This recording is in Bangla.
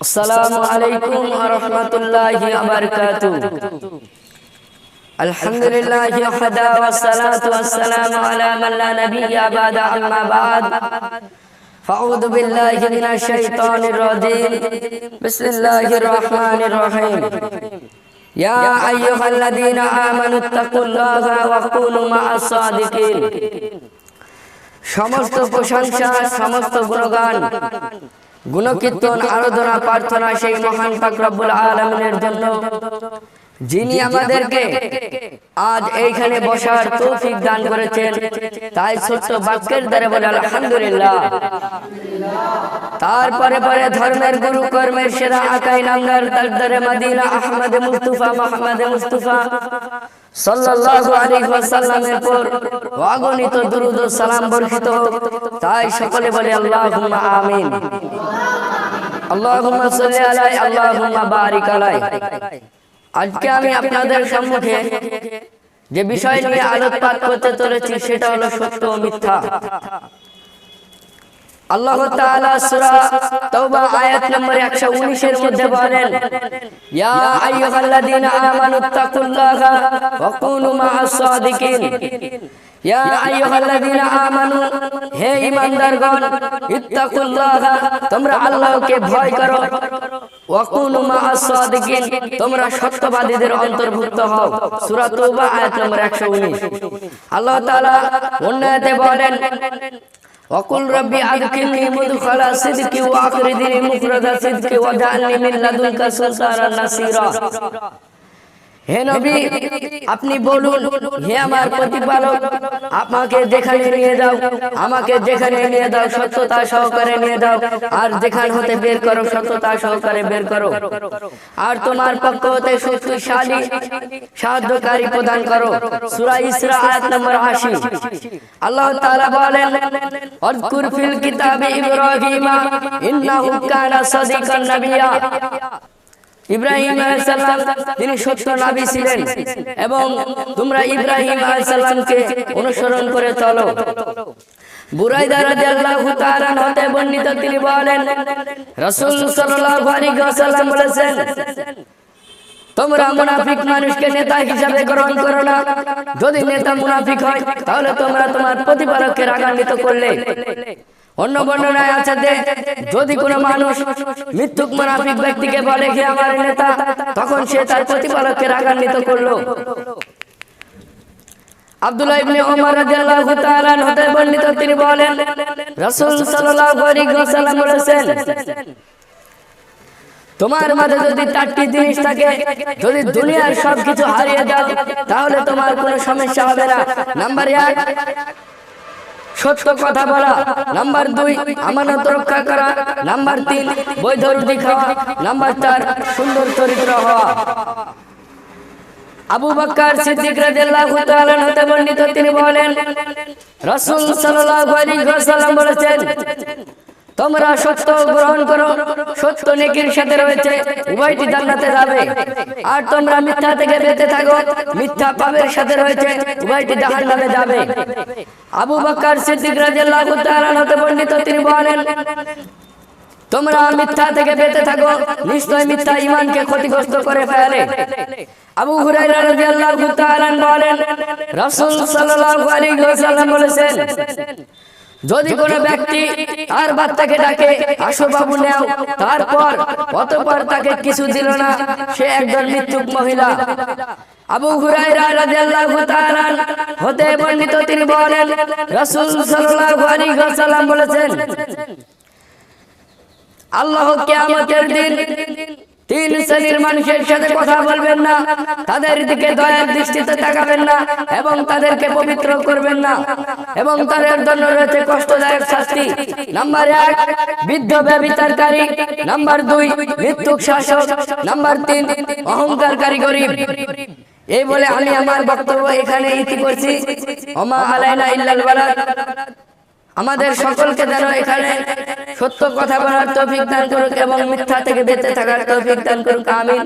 السلام عليكم ورحمة الله وبركاته الحمد لله وحده والصلاة والسلام على من لا نبي بعد أما بعد فأعوذ بالله من الشيطان الرجيم بسم الله الرحمن الرحيم يا أيها الذين آمنوا اتقوا الله وكونوا مع الصادقين সমস্ত প্রশংসা সমস্ত গুণগান গুণকীর্তন আরাধনা প্রার্থনা সেই মহান পাক রব্বুল আলামিনের জন্য। যিনি আমাদেরকে আজ এইখানে বসার তৌফিক দান করেছেন। তাই ছোট্ট বাক্যের দ্বারা বলে আলহামদুলিল্লাহ। তারপরে পরে ধর্মের গুরু কর্মের সেরা আকাই নামদার দরদারে Medina Ahmad Mustafa Muhammad Mustafa সাল্লাল্লাহু আলাইহি ওয়াসাল্লামের পর অগণিত দুরূদ ও সালাম বর্ষিত তাই সকলে বলে আল্লাহুম্মা আমিন। আল্লাহুম্মা সাল্লি আলাই আল্লাহুম্মা বারিক আলাই। আজকে আমি আপনাদের সম্মুখে যে বিষয় নিয়ে আলোকপাত করতে চলেছি সেটা হলো সত্য ও মিথ্যা। আল্লাহ তাআলা সূরা তাওবা আয়াত নম্বর 119 এর মধ্যে বলেন ইয়া আইয়ুহাল্লাযীনা আমানুত্তাকুল্লাহা ওয়া কুনু মা'আস সাদিকিন। ইয়া আইয়ুহাল্লাযীনা আমানু হে ঈমানদারগণ ইত্তাকুল্লাহা তোমরা আল্লাহকে ভয় করো। ওয়া কুনু মা'আস সাদিকিন তোমরা সত্যবাদীদের অন্তর্ভুক্ত হও সূরা তাওবা আয়াত নম্বর 119 আল্লাহ তাআলা অন্য আয়াতে বলেন وقل ربي أدخلني مدخل صدق وأخرجني مخرج صدق واجعلني من لدنك سلطانا نصيرا হে নবী, আপনি বলুন, হে আমার প্রতিপালক, আমাকে যেখানে নিয়ে যাও, আমাকে যেখানে নিয়ে দাও সত্যতা সহকারে নিয়ে দাও আর যেখান হতে বের করো সত্যতা সহকারে বের করো। আর তোমার পক্ষ হতে শক্তিশালী, সাহায্যকারী প্রদান করো। সূরা ইসরা আয়াত নম্বর 80 আল্লাহ তাআলা বলেন অযকুর ফিল কিতাবে ইব্রাহিম, ইন্নাহু কানা সাদিকান নাবিয়্যা ইব্রাহিম আলাইহিসসালাম তিনি সত্য নবী ছিলেন। এবং তোমরা ইব্রাহিম আলাইহিসসালামকে অনুসরণ করে চলো। বুরাইদা রাদিয়াল্লাহু তাআলা হতে বর্ণিত তিনি বলেন রাসূল সাল্লাল্লাহু আলাইহি ওয়াসাল্লাম বলেছেন তোমরা মুনাফিক মানুষকে নেতা হিসাবে গ্রহণ করো না। যদি নেতা মুনাফিক হয় তাহলে তোমরা তোমার প্রতিপালককে রাগান্বিত করলে। অন্য বর্ণনায় আছে যদি কোনো মানুষ মৃত্যুক মুনাফিক ব্যক্তিকে বলে হে আমার নেতা, তখন সে তার প্রতিপালককে রাগান্বিত করল। আব্দুল্লাহ ইবনে ওমর রাদিয়াল্লাহু তাআলা হতে বর্ণিত তিনি বলেন, রাসূল সাল্লাল্লাহু আলাইহি বলেছেন, তোমার মাঝে যদি চারটি জিনিস থাকে, যদি দুনিয়ার সবকিছু হারিয়ে দাও তাহলে তোমার কোনো সমস্যা হবে না। নাম্বার এক সত্য কথা বলা। নাম্বার দুই, আমানত রক্ষা করা। নাম্বার তিন, বৈধ খাওয়া। নাম্বার চার, সুন্দর চরিত্র হওয়া। আবু বকর সিদ্দিক রাদিয়াল্লাহু তাআলা হতে বর্ণিত তিনি বলেন, রাসূল সাল্লাল্লাহু আলাইহি ওয়াসাল্লাম বলেছেন তোমরা সত্য গ্রহণ করো। সত্য নেকির সাথে রয়েছে। উভয়টি জান্নাতে যাবে। আর তোমরা মিথ্যা থেকে বেঁচে থাকো। মিথ্যা পাপের সাথে রয়েছে। উভয়টি জাহান্নামে যাবে। আবু বকর সিদ্দিক রাদিয়াল্লাহু তাআলা হতে বর্ণিত তিনি বলেন, তোমরা মিথ্যা থেকে বেঁচে থাকো। নিশ্চয় মিথ্যা ইমানকে ক্ষতিগ্রস্ত করে ফেলে। আবু হুরায়রা রাদিয়াল্লাহু তাআলা বলেন, রাসূল সাল্লাল্লাহু আলাইহি ওয়াসাল্লাম বলেছেন যদি কোনো ব্যক্তি তার বাচ্চাকে ডাকে আসো বাবু নেও তারপর অতপর তাকে কিছু দিল না সে একজন মৃত্যুক মহিলা। আবু হুরায়রা রাদিয়াল্লাহু তাআলা হতে বর্ণিত তিনি বলেন রাসূল সাল্লাল্লাহু আলাইহি ওয়াসাল্লাম বলেছেন আল্লাহ কিয়ামতের দিন তিন শ্রেণির মানুষের সাথে কথা বলবেন না। তাদের দিকে দয়ার দৃষ্টিতে তাকাবেন না এবং তাদেরকে পবিত্র করবেন না। এবং তাদের জন্য রয়েছে কষ্টদায়ক শাস্তি। নাম্বার এক বৃদ্ধ ব্যবিচারকারী। নাম্বার দুই মৃত্যুক শাসক। নাম্বার তিন অহংকারকারী গরিব। এই বলে আমি আমার বক্তব্য এখানে ইতি করছি। ওমা আলাইনা ইল্লাল বালাদ। আমাদের সকলকে যেন এখানে সত্য কথা বলার তৌফিক দান করুক এবং মিথ্যা থেকে বেঁচে থাকার তৌফিক দান করুক। আমিন।